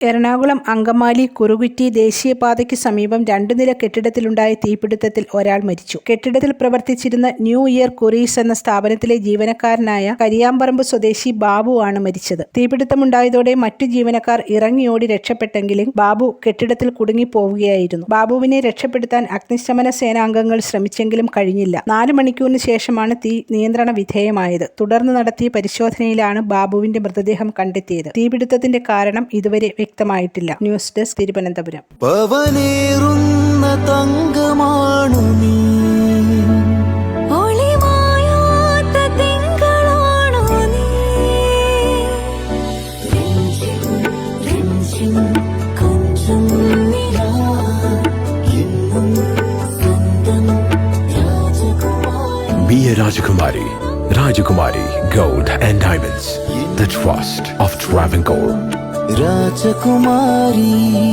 എറണാകുളം അങ്കമാലി കുറുകുറ്റി ദേശീയപാതയ്ക്ക് സമീപം രണ്ടു നില കെട്ടിടത്തിലുണ്ടായ തീപിടുത്തത്തിൽ ഒരാൾ മരിച്ചു. കെട്ടിടത്തിൽ പ്രവർത്തിച്ചിരുന്ന ന്യൂ ഇയർ കുറീസ് എന്ന സ്ഥാപനത്തിലെ ജീവനക്കാരനായ കരിയാമ്പറമ്പ് സ്വദേശി ബാബു ആണ് മരിച്ചത്. തീപിടുത്തമുണ്ടായതോടെ മറ്റു ജീവനക്കാർ ഇറങ്ങിയോടി രക്ഷപ്പെട്ടെങ്കിലും ബാബു കെട്ടിടത്തിൽ കുടുങ്ങിപ്പോവുകയായിരുന്നു. ബാബുവിനെ രക്ഷപ്പെടുത്താൻ അഗ്നിശമന സേനാംഗങ്ങൾ ശ്രമിച്ചെങ്കിലും കഴിഞ്ഞില്ല. നാല് മണിക്കൂറിന് ശേഷമാണ് തീ നിയന്ത്രണ വിധേയമായത്. തുടർന്ന് നടത്തിയ പരിശോധനയിലാണ് ബാബുവിന്റെ മൃതദേഹം കണ്ടെത്തിയത്. തീപിടുത്തത്തിന്റെ കാരണം ഇതുവരെ വ്യക്തമായിട്ടില്ല ന്യൂസ് ഡെസ്ക് തിരുവനന്തപുരം തങ്കമാണു നീ Rajakumari. Rajakumari Gold and Diamonds. The trust of Travancore. Rajakumari.